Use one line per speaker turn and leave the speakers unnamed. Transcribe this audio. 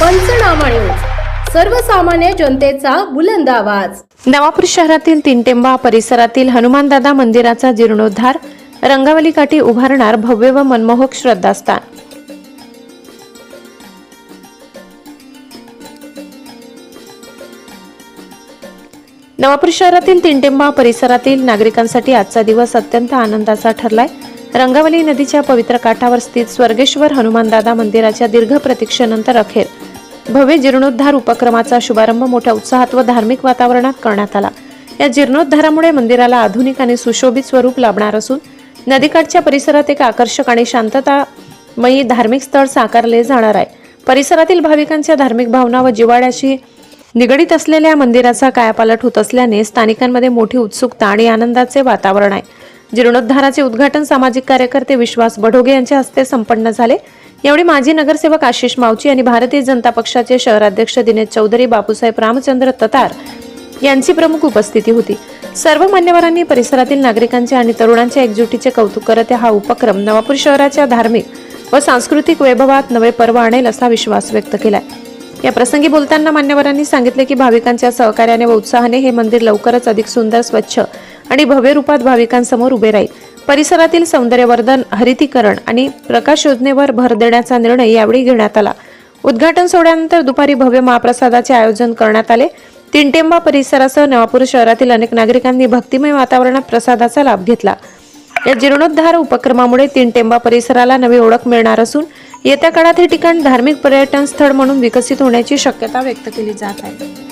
पंचनामा न्यूज. सर्वसामान्य जनतेचा बुलंद आवाज.
नवापूर शहरातील तीनटेंबा परिसरातील हनुमानदादा मंदिराचा जीर्णोद्धार रंगावली काठी उभारणार भव्य व मनमोहक श्रद्धास्थान. नवापूर शहरातील तीनटेंबा परिसरातील नागरिकांसाठी आजचा दिवस अत्यंत आनंदाचा ठरलाय. रंगावली नदीच्या पवित्र काठावर स्थित स्वर्गेश्वर हनुमानदादा मंदिराच्या दीर्घ प्रतीक्षेनंतर अखेर भव्य जीर्णोद्धार उपक्रमाचा शुभारंभ मोठ्या उत्साहात व धार्मिक वातावरणात करण्यात आला. या जीर्णोद्धारामुळे मंदिराला आधुनिक आणि सुशोभित स्वरूप लाभणार असून नदीकाठच्या परिसरात एक आकर्षक आणि शांततामयी धार्मिक स्थळ साकारले जाणार आहे. परिसरातील भाविकांच्या धार्मिक भावना व जिवाड्याशी निगडीत असलेल्या मंदिराचा कायापालट होत असल्याने स्थानिकांमध्ये मोठी उत्सुकता आणि आनंदाचे वातावरण आहे. जीर्णोद्धाराचे उद्घाटन सामाजिक कार्यकर्ते विश्वास बढोगे यांच्या हस्ते संपन्न झाले. यावेळी माजी नगरसेवक आशिष मावची आणि भारतीय जनता पक्षाचे शहराध्यक्ष दिनेश चौधरी बापूसाहेब रामचंद्र ततार यांची प्रमुख उपस्थिती होती. सर्व मान्यवरांनी परिसरातील नागरिकांचे आणि तरुणांच्या एकजुटीचे कौतुक करत हा उपक्रम नवापूर शहराच्या धार्मिक व सांस्कृतिक वैभवात नवे पर्व आणेल असा विश्वास व्यक्त केलाय. या प्रसंगी बोलताना मान्यवरांनी सांगितले की भाविकांच्या सहकार्याने व उत्साहाने हे मंदिर लवकरच अधिक सुंदर स्वच्छ आणि भव्य रूपात भाविकांसमोर उभे राहील. परिसरातील सौंदर्यवर्धन हरितीकरण आणि प्रकाश योजनेवर भर देण्याचा निर्णय यावेळी घेण्यात आला. उद्घाटन सोहळ्यानंतर दुपारी भव्य महाप्रसादाचे आयोजन करण्यात आले. तीनटेंबा परिसरासह नवापूर शहरातील अनेक नागरिकांनी भक्तिमय वातावरणात प्रसादाचा लाभ घेतला. या जीर्णोद्धार उपक्रमामुळे तीनटेंबा परिसराला नवी ओळख मिळणार असून येत्या काळात हे ठिकाण धार्मिक पर्यटन स्थळ म्हणून विकसित होण्याची शक्यता व्यक्त केली जात आहे.